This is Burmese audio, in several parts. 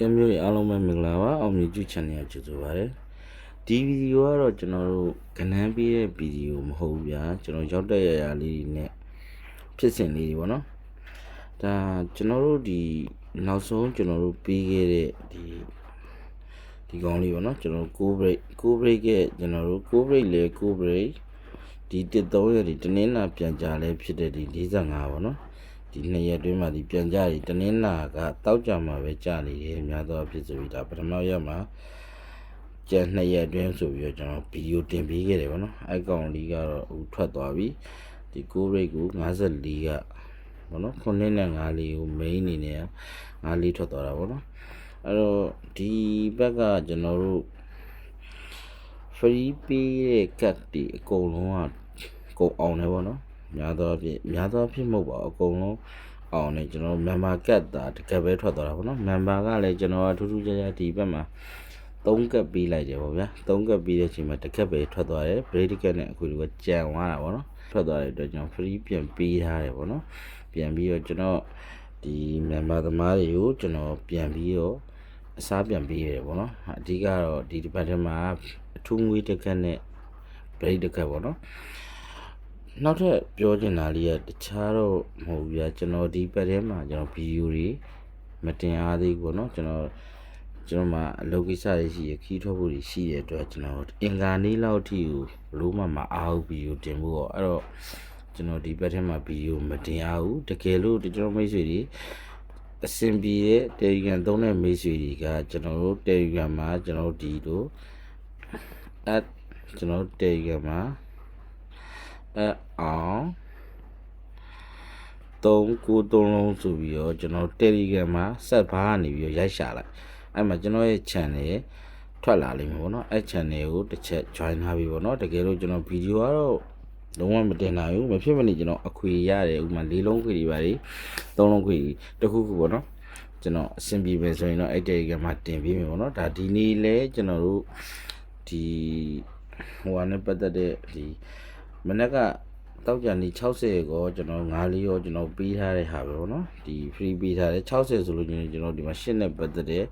ကဲမျိုးတွေအားလုံးပဲမင်္ဂလာပါအောင်မြင်ကျ channel ကိုကြိုဆိုပါရစေဒီဗီဒီယိုကတော့ကျွန်တော်တို့ကဏ္ဍပေးတဲ့ဗီဒီယိုမဟုတ်ဘူးဗျာကျွန်တော်ရောက်တဲ့ရရလေးတွေနဲ့ဖြစ်စဉ်လေးတွေပေါ့နော်ဒါကျွန်တော်တို့ဒီနောက်ဆုံးကျွန်တော်တို့ပြီးခဲ့တဲ့ဒီဒီကောင်လေးပေါ့နော်ကျွန်တော်တို့ကို break ကို break ရဲ့ကျွန်တော်တို့ကို break လေကို break ဒီ13ရက်ဒီတနင်္လာပြန်ကြလဲဖြစ်တဲ့ဒီ45ပေါ့နော် ဒီနှစ်ရက်တွင်းမှာဒီပြန်ကြဒီတနင်္လာကတောက်ကြမှာပဲကြာနေတယ်များသောအားဖြင့်ဆိုပြီးဒါပထမရက်မှာကျန်နှစ်ရက်အတွင်းဆိုပြီးတော့ကျွန်တော်ဗီဒီယိုတင်ပေးခဲ့တယ်ပေါ့နော်အဲကောင်လေးကတော့ဟိုထွက်သွားပြီဒီကို break ကို54ကပေါ့နော်ခုနှစ်နဲ့5လေးကို main အနေနဲ့5လေးထွက်သွားတာပေါ့နော်အဲ့တော့ဒီဘက်ကကျွန်တော်တို့ free ပေးတဲ့ cut တွေအကုန်လုံးကကုန်အောင်တယ်ဗောနော် များသောအားဖြင့်များသောအားဖြင့်မဟုတ်ပါဘူးအကုန်လုံးအောင်တယ်ကျွန်တော် member cut တာတကယ်ပဲထွက်သွားတာဗောနော် member ကလည်းကျွန်တော်အထူးထူးခြားခြားဒီဘက်မှာ3ကပ်ပေးလိုက်တယ်ဗောဗျာ3ကပ်ပေးတဲ့အချိန်မှာတစ်ကပ်ပဲထွက်သွားတယ် break ticket နဲ့အခုဒီကကြံသွားတာဗောနော်ထွက်သွားတဲ့အတွက်ကျွန်တော် free ပြန်ပေးထားတယ်ဗောနော်ပြန်ပြီးတော့ကျွန်တော်ဒီ member သမားတွေကိုကျွန်တော်ပြန်ပြီးတော့အစားပြန်ပေးရတယ်ဗောနော်အဓိကတော့ဒီဒီဘက်ထဲမှာအထူးငွေတစ်ခက်နဲ့ break တစ်ခက်ဗောနော် နောက်ထပ်ပြောချင်တာလေးကတခြားတော့မဟုတ်ဘူးဗျာကျွန်တော်ဒီဘက်ထဲမှာကျွန်တော်ဗီဒီယိုတွေမတင်အားသေးဘူးဗောနော်ကျွန်တော်ကျွန်တော်မှအလုပ်ကိစ္စတွေရှိရခီးထွက်ဖို့တွေရှိတဲ့အတွက်ကျွန်တော်အင်္ဂါနေ့လောက်ထိကိုဘလို့မှမအားဘူးဗီဒီယိုတင်ဖို့တော့အဲ့တော့ကျွန်တော်ဒီဘက်ထဲမှာဗီဒီယိုမတင်အားဘူးတကယ်လို့ကျွန်တော်မိတ်ဆွေတွေအဆင်ပြေတဲ့ Telegram သုံးတဲ့မိတ်ဆွေတွေကကျွန်တော်တို့ Telegram မှာကျွန်တော်တို့ဒီလို at ကျွန်တော်တို့ Telegram မှာ at အောင်3ကို3လုံးဆိုပြီးတော့ကျွန်တော် Telegram မှာ set bar ကနေပြီးတော့ရိုက်ရှာလိုက်အဲ့မှာကျွန်တော်ရဲ့ channel ထွက်လာလိမ့်မယ်ပေါ့နော်အဲ့ channel ကိုတစ်ချက် join ထားပြီပေါ့နော်တကယ်လို့ကျွန်တော်ဗီဒီယိုကတော့လုံးဝမတင်နိုင်ဘူးမဖြစ်မနေကျွန်တော်အခွေရတယ်ဥပမာ၄လုံးခွေတွေပါလေ၃လုံးခွေတခုခုပေါ့နော်ကျွန်တော်အဆင်ပြေပဲဆိုရင်တော့အဲ့ Telegram မှာတင်ပေးမယ်ပေါ့နော်ဒါဒီနေ့လဲကျွန်တော်တို့ဒီဟိုဟာနဲ့ပတ်သက်တဲ့ဒီ မနေ့ကတောက်ကြနေ60ကိုကျွန်တော်9လေးရောကျွန်တော်ပေးထားတဲ့ဟာပဲပေါ့နော်ဒီ free ပေးထားတယ်60ဆိုလို့ချင်းကျွန်တော်ဒီမှာရှင်းနဲ့ပတ်သက်တဲ့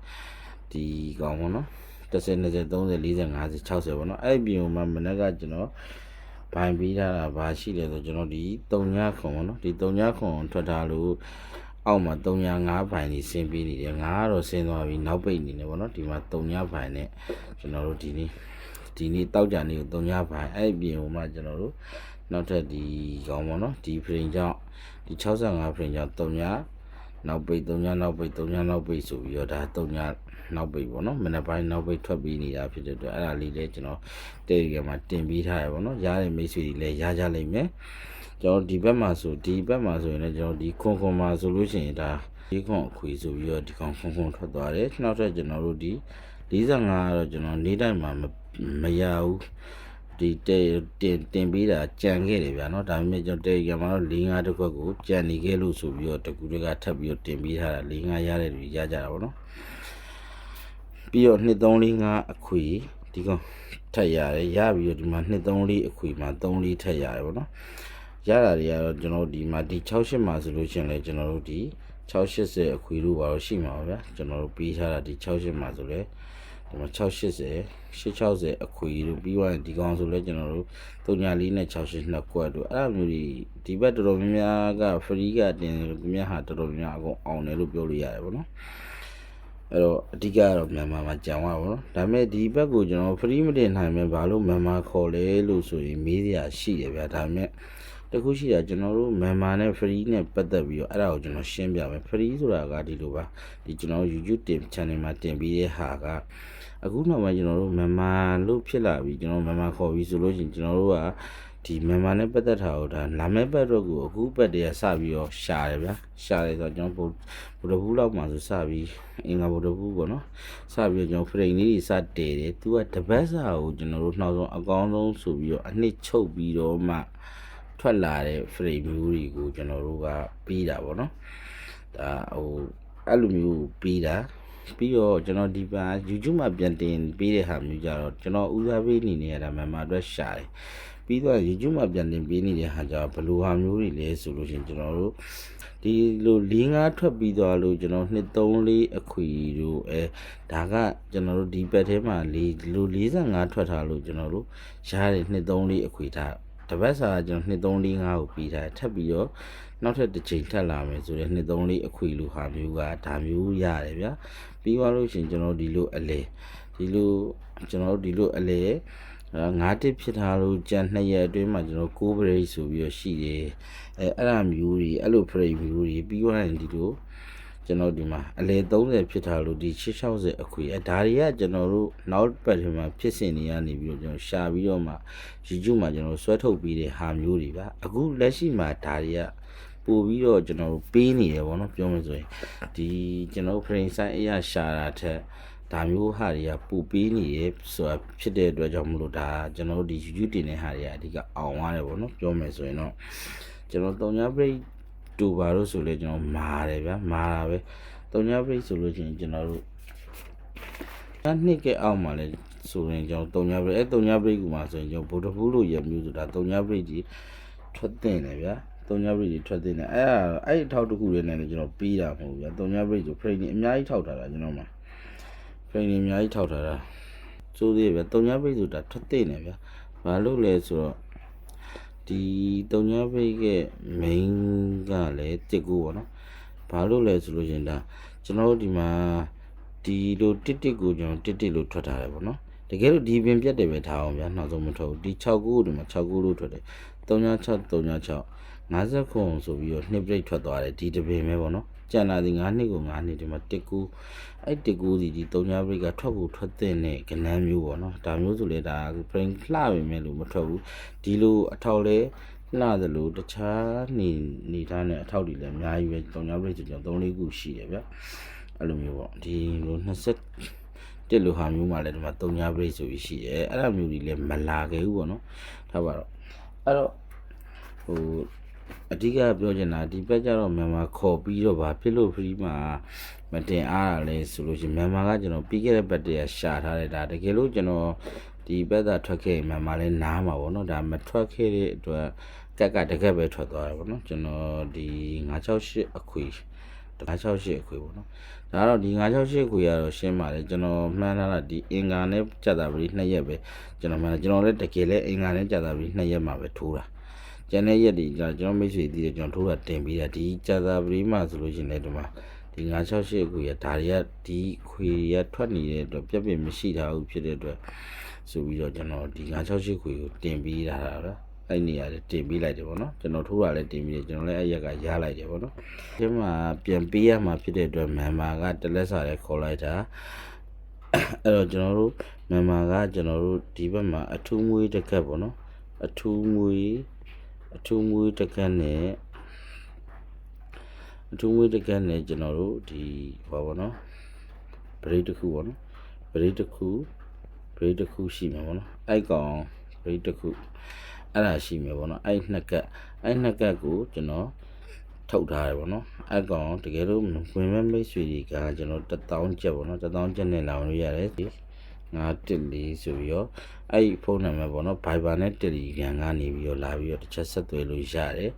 ဒီကောင်ပေါ့နော်30 20 30 40 50 60ပေါ့နော်အဲ့ဒီပြင်မှာမနေ့ကကျွန်တော်ဘိုင်ပေးထားတာဘာရှိလဲဆိုကျွန်တော်ဒီ3ညခွန်ပေါ့နော်ဒီ3ညခွန်ထွက်ထားလို့အောက်မှာ305ဘိုင်နေဆင်းပေးနေတယ်ငါကတော့ဆင်းသွားပြီနောက်ပိတ်နေတယ်ပေါ့နော်ဒီမှာ3ညဘိုင်နဲ့ကျွန်တော်တို့ဒီနေ့ ဒီနေ့တောက်ကြနေကို3ညဘိုင်အဲ့ဒီပြင်ဟိုမှာကျွန်တော်တို့နောက်ထပ်ဒီကောင်ပေါ့နော်ဒီဖရင်ကြောင့်ဒီ65ဖရင်ကြောင့်3ညနောက်ပိတ်3ညနောက်ပိတ်3ညနောက်ပိတ်ဆိုပြီးတော့ဒါ3ညနောက်ပိတ်ပေါ့နော်မနေ့ပိုင်းနောက်ပိတ်ထွက်ပြီးနေတာဖြစ်တဲ့အတွက်အဲ့ဒါလေးလည်းကျွန်တော်တဲ့ရီကမှာတင်ပေးထားရပေါ့နော်ရားတဲ့မိတ်ဆွေတွေလည်းရားကြလိမ့်မယ်ကျွန်တော်ဒီဘက်မှာဆိုဒီဘက်မှာဆိုရင်လည်းကျွန်တော်ဒီခွန်ခွန်မှာဆိုလို့ရှိရင်ဒါဒီခွန်အခွေဆိုပြီးတော့ဒီကောင်ခွန်ခွန်ထွက်သွားတယ်နောက်ထပ်ကျွန်တော်တို့ဒီ45ကတော့ကျွန်တော်နေ့တိုင်းမှာ မရဘူးဒီတဲတင်တင်ပေးတာကြံခဲ့တယ်ဗျာเนาะဒါပေမဲ့ကျွန်တော်တဲရမှာတော့၄၅တစ်ခွက်ကိုကြံနေခဲ့လို့ဆိုပြီးတော့တကူတွေကထပ်ပြီးတော့တင်ပေးထားတာ၄၅ရတဲ့လူရကြတာပေါ့နော်ပြီးတော့2 3 4 5အခွေဒီကောင်ထက်ရတယ်ရပြီးတော့ဒီမှာ2 3 4အခွေမှာ3 4ထက်ရတယ်ပေါ့နော်ရတာတွေကတော့ကျွန်တော်ဒီမှာဒီ68မှာဆိုလို့ရှိရင်လည်းကျွန်တော်တို့ဒီ680အခွေလို့ပါတော့ရှိမှာပါဗျာကျွန်တော်တို့ပေးထားတာဒီ68မှာဆိုလဲ ဒီမှာ680 860အခွေတို့ပြီးသွားရင်ဒီကောင်ဆိုလဲကျွန်တော်တို့304နဲ့68နှစ်ကွက်တို့အဲ့လိုမျိုးဒီဒီဘက်တော်တော်များများက free ကတင်များဟာတော်တော်များများအကုန်အောင်တယ်လို့ပြောလို့ရတယ်ဗောနော်အဲ့တော့အဓိကကတော့မြန်မာမှာကြံသွားပါတော့ဒါပေမဲ့ဒီဘက်ကိုကျွန်တော် free မတင်နိုင်မဲ့ဘာလို့မြန်မာခေါ်လဲလို့ဆိုရင်မေးစရာရှိတယ်ဗျာဒါပေမဲ့တခုရှိတာကျွန်တော်တို့မြန်မာနဲ့ free နဲ့ပတ်သက်ပြီးတော့အဲ့ဒါကိုကျွန်တော်ရှင်းပြမယ် free ဆိုတာကဒီလိုပါဒီကျွန်တော် YouTube တင် channel မှာတင်ပြီးတဲ့ဟာက အခုနောက်ပိုင်းကျွန်တော်တို့မြန်မာလို့ဖြစ်လာပြီကျွန်တော်မြန်မာခေါ်ပြီးဆိုလို့ရှိရင်ကျွန်တော်တို့ကဒီမြန်မာနဲ့ပတ်သက်တာကိုဒါလာမဲ့ဘက်တော့ကိုအခုဘက်တည်းကစပြီးတော့ရှာတယ်ဗျာရှာတယ်ဆိုတော့ကျွန်တော်ဗုဒ္ဓဘူးလောက်မှဆိုစပြီးအင်္ဂါဗုဒ္ဓဘူးပေါ့နော်စပြီးတော့ကျွန်တော်ဖရိန်လေးတွေစတည်တယ်သူကတပတ်စာကိုကျွန်တော်တို့နှောက်ဆုံးအကောင်းဆုံးဆိုပြီးတော့အနှစ်ချုပ်ပြီးတော့မှထွက်လာတဲ့ frame မျိုးတွေကိုကျွန်တော်တို့ကပြီးတာပေါ့နော်ဒါဟိုအဲ့လိုမျိုးပြီးတာ ပြီးတော့ကျွန်တော်ဒီပါ YouTube မှာပြန်တင်ပေးတဲ့ဟာမျိုးကြတော့ကျွန်တော်ဦးစားပေးနေနေရတာမြန်မာအတွက်ရှာတယ်ပြီးတော့ YouTube မှာပြန်တင်ပေးနေတဲ့ဟာကြောင့်ဘယ်လိုဟာမျိုးတွေလဲဆိုလို့ရှိရင်ကျွန်တော်တို့ဒီလို၄၅ထွက်ပြီးသွားလို့ကျွန်တော်2 3 4အခွေတို့အဲဒါကကျွန်တော်တို့ဒီဘက်ထဲမှာ၄လို45ထွက်ထားလို့ကျွန်တော်တို့ရတယ်2 3 4အခွေထား တပတ်စာကကျွန်တော်2 3 4 5ကိုပြီးထားတယ်ထပ်ပြီးတော့နောက်ထပ်တစ်ချိန်ထပ်လာမယ်ဆိုတော့2 3 4အခွေလိုဟာမျိုးကဒါမျိုးရတယ်ဗျာပြီးသွားလို့ရှိရင်ကျွန်တော်တို့ဒီလိုအလဲဒီလိုကျွန်တော်တို့ဒီလိုအလဲငါးတစ်ဖြစ်ထားလို့ကြံ2ရက်အတွင်းမှာကျွန်တော်6 break ဆိုပြီးတော့ရှိတယ်အဲအဲ့ဒါမျိုးတွေအဲ့လို break မျိုးတွေပြီးသွားရင်ဒီလို ကျွန်တော်ဒီမှာအလဲ30ဖြစ်ထားလို့ဒီ660အခွေအဲဒါတွေကကျွန်တော်တို့နောက်ပတ်ထဲမှာဖြစ်စဉ်တွေကနေပြီးတော့ကျွန်တော်ရှာပြီးတော့မှ YouTube မှာကျွန်တော်ဆွဲထုတ်ပြီးတဲ့ဟာမျိုးတွေပါအခုလက်ရှိမှာဒါတွေကပို့ပြီးတော့ကျွန်တော်တို့ပေးနေတယ်ဗောနော်ပြောမယ်ဆိုရင်ဒီကျွန်တော်တို့ frame size အရာရှာတာထက်ဒါမျိုးဟာတွေကပို့ပေးနေရဆိုတာဖြစ်တဲ့အတွက်ကြောင့်မလို့ဒါကျွန်တော်တို့ဒီ YouTube တင်တဲ့ဟာတွေကအဓိကအောင်သွားတယ်ဗောနော်ပြောမယ်ဆိုရင်တော့ကျွန်တော်တုံညာ break တူပါလို့ဆိုလဲကျွန်တော်မာတယ်ဗျာမာတာပဲတုံညာ break ဆိုလို့ချင်းကျွန်တော်တို့အနှစ်ကအောက်မှာလဲဆိုရင်ကျွန်တော်တုံညာ break အဲတုံညာ break ကူမှာဆိုရင်ကျွန်တော်ဗိုလ်တပူးလို့ရမျိုးဆိုတာတုံညာ break ကြီးထွက်တင်တယ်ဗျာတုံညာ break ကြီးထွက်တင်တယ်အဲ့ဒါအဲ့အထောက်တစ်ခုလေးနဲ့လည်းကျွန်တော်ပြီးတာမဟုတ်ဘူးဗျာတုံညာ break ဆို frame အများကြီးထောက်ထားတာကျွန်တော်မှာ frame အများကြီးထောက်ထားတာစိုးသေးဗျာတုံညာ break ဆိုတာထွက်တင်တယ်ဗျာဘာလို့လဲဆိုတော့ဒီတုံညာ break ရဲ့ main ကလည်း တစ်ကူပေါ့နော်ဘာလို့လဲဆိုလို့ရှင်ဒါကျွန်တော်တို့ဒီမှာဒီလိုတစ်တစ်ကိုကျွန်တော်တစ်တစ်လို့ထွက်ထားတယ်ပေါ့နော်တကယ်လို့ဒီပင်ပြတ်တယ်ပဲထားအောင်ဗျာနောက်ဆုံးမထွက်ဘူးဒီ6ခုဒီမှာ6ခုလို့ထွက်တယ်36 36 50ခုဆိုပြီးတော့နှစ်ပြိတ်ထွက်သွားတယ်ဒီတပင်ပဲပေါ့နော်ကျန်လာဒီ9နှစ်ကို9နှစ်ဒီမှာတစ်ကူအဲ့တစ်ကူစီဒီ3ပြိတ်ကထွက်ကိုထွက်တဲ့နဲ့ကနန်းမျိုးပေါ့နော်ဒါမျိုးဆိုလေဒါ frame လှပေမဲ့လို့မထွက်ဘူးဒီလိုအထောက်လဲ လှသလိုတခြားနေနေသားနဲ့အထောက်တွေလည်းအများကြီးပဲ3ပြိတ်ဆိုကျွန်တော်3 4ခုရှိတယ်ဗျအဲ့လိုမျိုးပေါ့ဒီလို20တစ်လိုဟာမျိုးမှလည်းဒီမှာ3ည break ဆိုပြီးရှိတယ်အဲ့ဒါမျိုးတွေလည်းမလာခဲ့ဘူးပေါ့နော်ထားပါတော့အဲ့တော့ဟိုအဓိကပြောချင်တာဒီဘက်ကျတော့မြန်မာခေါ်ပြီးတော့ဗာဖြစ်လို့ free မှာမတင်အားရလဲဆိုလို့ရှိရင်မြန်မာကကျွန်တော်ပြီးခဲ့တဲ့ဘက်တည်းကရှာထားတဲ့ဒါတကယ်လို့ကျွန်တော် ဒီဘက်သာထွက်ခဲ့ရင်မြန်မာလည်းနားမှာပေါ့နော်ဒါမထွက်ခဲ့တဲ့အတွက်ကက်ကတကက်ပဲထွက်သွားတယ်ပေါ့နော်ကျွန်တော်ဒီ968အခွေ968အခွေပေါ့နော်ဒါကတော့ဒီ968ခွေကတော့ရှင်းပါတယ်ကျွန်တော်မှန်းထားတာဒီအင်္ဂါနဲ့ကြက်တာပရီ2ရက်ပဲကျွန်တော်မှန်းကျွန်တော်လည်းတကယ်လည်းအင်္ဂါနဲ့ကြက်တာပရီ2ရက်မှာပဲထိုးတာကျန်တဲ့ရက်တွေကျွန်တော်မိတ်ဆွေတည်တယ်ကျွန်တော်ထိုးတာတင်ပြီးတာဒီကြက်တာပရီမှာဆိုလို့ရှိရင်လည်းဒီမှာဒီ968ခွေရဒါတွေကဒီခွေရထွက်နေတဲ့အတွက်ပြက်ပြက်မရှိတာဘူးဖြစ်တဲ့အတွက် ဆိုပြီးတော့ကျွန်တော်ဒီ968ခွေကိုတင်ပြီးတာလားအဲ့နေရာလေးတင်ပေးလိုက်တယ်ပေါ့နော်ကျွန်တော်ထိုးတာလည်းတင်ပြီးတယ်ကျွန်တော်လည်းအဲ့ရက်ကရလိုက်တယ်ပေါ့နော်ဒီမှာပြန်ပေးရမှာဖြစ်တဲ့အတွက်မန်မာကတလက်စာလည်းခေါ်လိုက်တာအဲ့တော့ကျွန်တော်တို့မန်မာကကျွန်တော်တို့ဒီဘက်မှာအထူးမွေးတစ်ခက်ပေါ့နော်အထူးမွေးအထူးမွေးတစ်ခက်နဲ့အထူးမွေးတစ်ခက်နဲ့ကျွန်တော်တို့ဒီဟောပေါ့နော်ဗရိတ်တစ်ခုပေါ့နော်ဗရိတ်တစ်ခု ဗရိတ်တစ်ခုရှိမှာပေါ့နော်အဲ့ကောင်ဗရိတ်တစ်ခုအဲ့ဒါရှိမယ်ပေါ့နော်အဲ့နှစ်ကက်အဲ့နှစ်ကက်ကိုကျွန်တော်ထုတ်ထားတယ်ပေါ့နော်အဲ့ကောင်တကယ်လို့ဝင်မဲ့မိတ်ဆွေတွေကကျွန်တော်1000ကျပ်ပေါ့နော်1000ကျပ်နဲ့လာလို့ရတယ်ဒီ914ဆိုပြီးတော့အဲ့ဖုန်းနံပါတ်ပေါ့နော် Viber နဲ့ Telegram ကနေပြီးတော့လာပြီးတော့တစ်ချက်ဆက်သွယ်လို့ရတယ်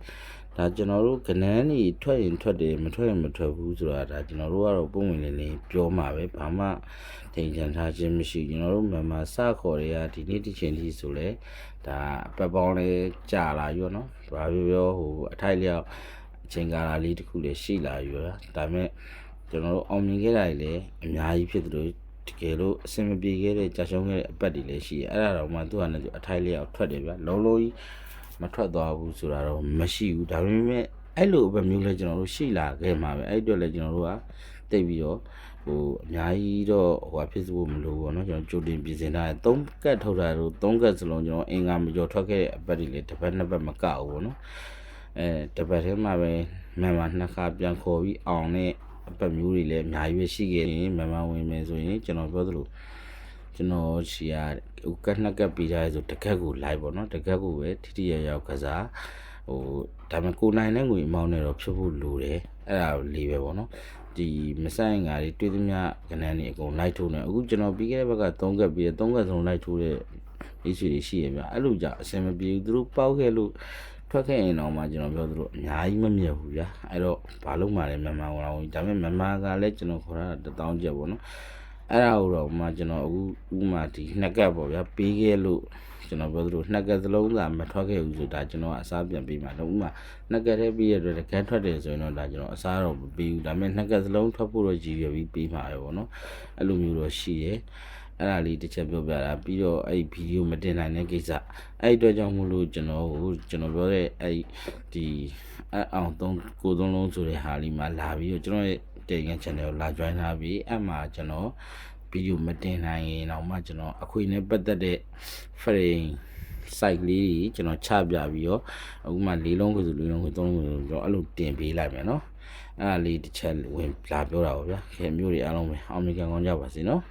ဒါကျွန်တော်တို့ကနန်းကြီးထွက်ရင်ထွက်တယ်မထွက်ရင်မထွက်ဘူးဆိုတာဒါကျွန်တော်တို့ကတော့ပုံဝင်နေနေပြောမှာပဲဘာမှထိန်ချန်ထားခြင်းမရှိကျွန်တော်တို့မြန်မာစခေါ်တွေကဒီနေ့ဒီချိန်ကြီးဆိုလဲဒါပတ်ပေါင်းလေးကြာလာရောနော်ဘာပြောပြောဟိုအထိုက်လျောက်အချိန်ကာလလေးတစ်ခုလေးရှိလာရောဒါပေမဲ့ကျွန်တော်တို့အောင်မြင်ခဲ့တာတွေလည်းအများကြီးဖြစ်သလိုတကယ်လို့အဆင်မပြေခဲ့တဲ့ကြာရှုံးခဲ့တဲ့အပတ်တွေလည်းရှိတယ်အဲ့ဒါတော့မှသူကလည်းအထိုက်လျောက်ထွက်တယ်ဗျလုံးလုံးကြီး မထွက်သွားဘူးဆိုတာတော့မရှိဘူးဒါပေမဲ့အဲ့လိုအပဲမျိုးလဲကျွန်တော်တို့ရှိလာခဲ့မှာပဲအဲ့အတွက်လဲကျွန်တော်တို့ကတိတ်ပြီးတော့ဟိုအများကြီးတော့ဟိုဟာဖြစ်ဖို့မလိုဘူးเนาะကျွန်တော်ကြိုတင်ပြင်ဆင်ထားတယ်၃ကတ်ထုတ်တာတို့၃ကတ်စလုံးကျွန်တော်အင်္ဂါမကျော်ထွက်ခဲ့တဲ့အပတ်တွေလေတစ်ပတ်နှစ်ပတ်မကဘူးပေါ့နော်အဲတစ်ပတ်ထဲမှာပဲမြန်မာနှစ်ခါပြန်ခေါ်ပြီးအောင်တဲ့အပတ်မျိုးတွေလည်းအများကြီးပဲရှိခဲ့ရင်မြန်မာဝင်မယ်ဆိုရင်ကျွန်တော်ပြောသလို ကျွန်တော်ရှီရဟိုကတ်နှစ်ကတ်ပြီးသားဆိုတကက်ကိုလိုက်ပေါ့နော်တကက်ကိုပဲထိထိရရောက်ကစားဟိုဒါပေမဲ့ကိုနိုင်တဲ့ငွေအမောင်းနဲ့တော့ဖြစ်ဖို့လိုတယ်အဲ့ဒါလေးပဲပေါ့နော်ဒီမဆိုင်ငါတွေတွေးသမျှကဏ္ဍနေအကုန်လိုက်ထိုးနေအခုကျွန်တော်ပြီးခဲ့တဲ့ဘက်က3ကက်ပြီးတယ်3ကက်စလုံးလိုက်ထိုးတဲ့မိတ်ဆွေတွေရှိရဗျအဲ့လိုကြအဆင်မပြေဘူးသူတို့ပေါက်ခဲ့လို့ထွက်ခဲ့ရင်တော့မှကျွန်တော်ပြောသူတို့အများကြီးမမြတ်ဘူးဗျာအဲ့တော့ဘာလို့မှလဲမြန်မာဝင်လာဝင်ဒါပေမဲ့မြန်မာကလည်းကျွန်တော်ခေါ်တာတထောင်ကျပ်ပေါ့နော် အဲ့ဒါကိုတော့မှကျွန်တော်အခုဥမာဒီနှစ်ကပ်ပေါ့ဗျာပေးခဲ့လို့ကျွန်တော်ပြောသူတို့နှစ်ကပ်သလုံးသာမထွက်ခဲ့ဘူးဆိုဒါကျွန်တော်အစားပြန်ပေးမှာတော့ဥမာနှစ်ကပ်တည်းပေးရတဲ့တကယ်ထွက်တယ်ဆိုရင်တော့ဒါကျွန်တော်အစားတော့မပေးဘူးဒါပေမဲ့နှစ်ကပ်သလုံးထွက်ဖို့တော့ရည်ရွယ်ပြီးပေးမှာပဲပေါ့နော်အဲ့လိုမျိုးတော့ရှိတယ်အဲ့ဒါလေးတစ်ချက်ပြောပြတာပြီးတော့အဲ့ဒီဗီဒီယိုမတင်နိုင်တဲ့ကိစ္စအဲ့ဒီအတွက်ကြောင့်မို့လို့ကျွန်တော်ကိုကျွန်တော်ပြောတဲ့အဲ့ဒီအအောင်သုံးကိုသုံးလုံးဆိုတဲ့ဟာလေးမှာလာပြီးတော့ကျွန်တော်ရဲ့ Telegram channel ကိုလာ join ထားပြီးအဲ့မှာကျွန်တော်ဗီဒီယိုမတင်နိုင်ရင်တော့မှကျွန်တော်အခွေနဲ့ပတ်သက်တဲ့ frame site လေးကြီးကျွန်တော်ချပြပြီးတော့အခုမှ၄လုံးကိုဆို၄လုံးကို၃လုံးကိုဆိုတော့အဲ့လိုတင်ပေးလိုက်မယ်နော်အဲ့ဒါလေးတစ်ချက်ဝင်လာပြောတာပါဗျာခင်မျိုးတွေအားလုံးပဲအောင်မြင်ကြကောင်းကြပါစေနော်